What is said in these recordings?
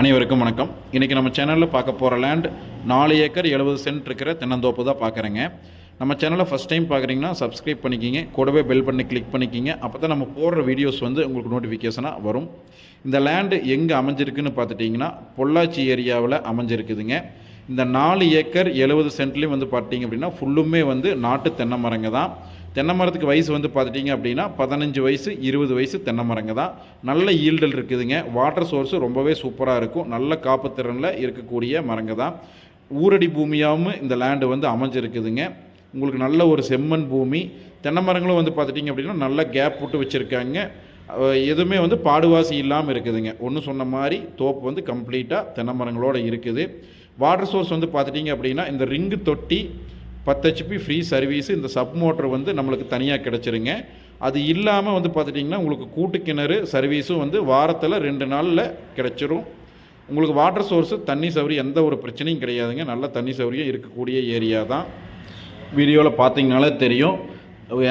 அனைவருக்கும் வணக்கம். இன்றைக்கி நம்ம சேனலில் பார்க்க போகிற லேண்ட் நாலு ஏக்கர் எழுபது சென்ட் இருக்கிற தென்னந்தோப்பு தான் பார்க்குறேங்க. நம்ம சேனலை ஃபஸ்ட் டைம் பார்க்குறீங்கன்னா சப்ஸ்கிரைப் பண்ணிக்கிங்க. கூடவே பெல் பண்ணி கிளிக் பண்ணிக்கிங்க. அப்போ தான் நம்ம போடுற வீடியோஸ் வந்து உங்களுக்கு நோட்டிஃபிகேஷனாக வரும். இந்த லேண்டு எங்கே அமைஞ்சிருக்குன்னு பார்த்துட்டிங்கன்னா பொள்ளாச்சி ஏரியாவில் அமைஞ்சிருக்குதுங்க. இந்த நாலு ஏக்கர் எழுபது சென்ட்லேயும் வந்து பார்த்தீங்க அப்படின்னா ஃபுல்லுமே வந்து நாட்டு தென்னை மரங்க தான். தென்னை மரத்துக்கு வயசு வந்து பார்த்துட்டிங்க அப்படின்னா பதினஞ்சு வயசு இருபது வயசு தென்னை மரங்க தான். நல்ல ஈல்டல் இருக்குதுங்க. வாட்டர் சோர்ஸு ரொம்பவே சூப்பராக இருக்கும். நல்ல காப்புத்திறனில் இருக்கக்கூடிய மரங்க தான். ஊரடி பூமியாகவும் இந்த லேண்டு வந்து அமைஞ்சிருக்குதுங்க. உங்களுக்கு நல்ல ஒரு செம்மண் பூமி. தென்னை மரங்களும் வந்து பார்த்துட்டிங்க அப்படின்னா நல்ல கேப் போட்டு வச்சுருக்காங்க. எதுவுமே வந்து பாடுவாசி இல்லாமல் இருக்குதுங்க. ஒன்று சொன்ன மாதிரி தோப்பு வந்து கம்ப்ளீட்டாக தென்னை மரங்களோடு இருக்குது. வாட்டர் சோர்ஸ் வந்து பார்த்துட்டிங்க அப்படின்னா இந்த ரிங்கு தொட்டி பத்து ஹெச்பி ஃப்ரீ சர்வீஸ் இந்த சப் மோட்டர் வந்து நம்மளுக்கு தனியாக கிடச்சிருங்க. அது இல்லாமல் வந்து பார்த்துட்டிங்கன்னா உங்களுக்கு கூட்டு கிணறு சர்வீஸும் வந்து வாரத்தில் ரெண்டு நாளில் கிடச்சிரும். உங்களுக்கு வாட்டர் சோர்ஸு தண்ணி சௌகரியம் எந்த ஒரு பிரச்சனையும் கிடையாதுங்க. நல்ல தண்ணி சௌகரியம் இருக்கக்கூடிய ஏரியா தான். வீடியோவில் பார்த்தீங்கனாலே தெரியும்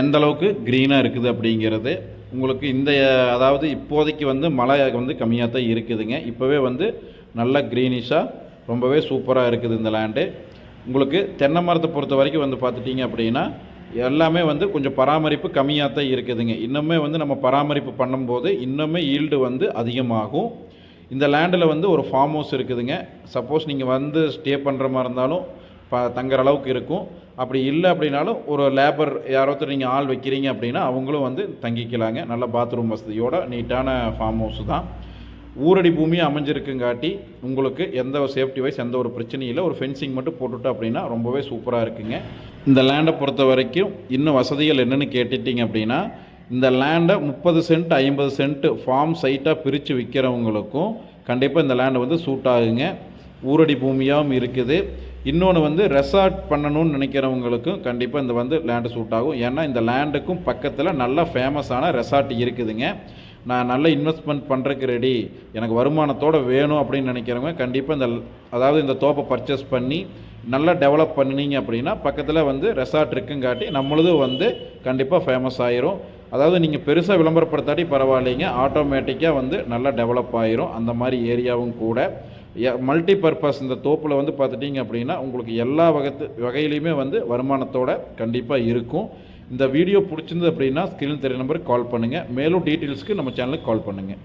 எந்த அளவுக்கு க்ரீனாக இருக்குது அப்படிங்கிறது. உங்களுக்கு இந்த அதாவது இப்போதைக்கு வந்து மழை வந்து கம்மியாக தான் இருக்குதுங்க. இப்போவே வந்து நல்ல க்ரீனிஷாக ரொம்பவே சூப்பராக இருக்குது இந்த லேண்டு உங்களுக்கு தென்னை மரத்தை பொறுத்த வரைக்கும் வந்து பார்த்துட்டிங்க அப்படின்னா எல்லாமே வந்து கொஞ்சம் பராமரிப்பு கம்மியாக தான் இருக்குதுங்க. இன்னுமே வந்து நம்ம பராமரிப்பு பண்ணும்போது இன்னுமே ஈல்டு வந்து அதிகமாகும். இந்த லேண்டில் வந்து ஒரு ஃபார்ம் ஹவுஸ் இருக்குதுங்க. சப்போஸ் நீங்கள் வந்து ஸ்டே பண்ணுற மாதிரி இருந்தாலும் ப தங்குற அளவுக்கு இருக்கும். அப்படி இல்லை அப்படின்னாலும் ஒரு லேபர் யாரோத்தர் நீங்கள் ஆள் வைக்கிறீங்க அப்படின்னா அவங்களும் வந்து தங்கிக்கலாங்க. நல்ல பாத்ரூம் வசதியோட நீட்டான ஃபார்ம் ஹவுஸ் தான். ஊரடி பூமி அமைஞ்சிருக்குங்காட்டி உங்களுக்கு எந்த சேஃப்டி வைஸ் எந்த ஒரு பிரச்சனையும் இல்லை. ஒரு ஃபென்சிங் மட்டும் போட்டுட்டோம் அப்படின்னா ரொம்பவே சூப்பராக இருக்குங்க. இந்த லேண்டை பொறுத்த வரைக்கும் இன்னும் வசதிகள் என்னென்னு கேட்டுட்டிங்க அப்படின்னா இந்த லேண்டை முப்பது சென்ட் ஐம்பது சென்ட் ஃபார்ம் சைட்டாக பிரித்து விற்கிறவங்களுக்கும் கண்டிப்பாக இந்த லேண்டை வந்து சூட் ஆகுங்க. ஊரடி பூமியாகவும் இருக்குது. இன்னொன்று வந்து ரெசார்ட் பண்ணணும்னு நினைக்கிறவங்களுக்கும் கண்டிப்பாக இந்த வந்து லேண்டு சூட் ஆகும். ஏன்னா இந்த லேண்டுக்கும் பக்கத்தில் நல்லா ஃபேமஸான ரெசார்ட் இருக்குதுங்க. நான் நல்ல இன்வெஸ்ட்மெண்ட் பண்ணுறதுக்கு ரெடி எனக்கு வருமானத்தோடு வேணும் அப்படின்னு நினைக்கிறவங்க கண்டிப்பாக இந்த அதாவது இந்த தோப்பை பர்ச்சேஸ் பண்ணி நல்லா டெவலப் பண்ணினீங்க அப்படின்னா பக்கத்தில் வந்து ரெசார்ட் இருக்குங்காட்டி நம்மளதும் வந்து கண்டிப்பாக ஃபேமஸ் ஆயிரும். அதாவது நீங்கள் பெருசாக விளம்பரப்படுத்தாட்டி பரவாயில்லைங்க ஆட்டோமேட்டிக்காக வந்து நல்லா டெவலப் ஆயிரும். அந்த மாதிரி ஏரியாவும் கூட. மல்டி பர்பஸ் இந்த தோப்பில் வந்து பார்த்துட்டிங்க அப்படின்னா உங்களுக்கு எல்லா வகத்து வகையிலையுமே வந்து வருமானத்தோட கண்டிப்பாக இருக்கும். இந்த வீடியோ பிடிச்சிருந்தது அப்படின்னா ஸ்கிரீன் தெரிய நம்பருக்கு கால் பண்ணுங்கள் மேலும் டீட்டெயில்ஸ்க்கு நம்ம சேனலுக்கு கால் பண்ணுங்கள்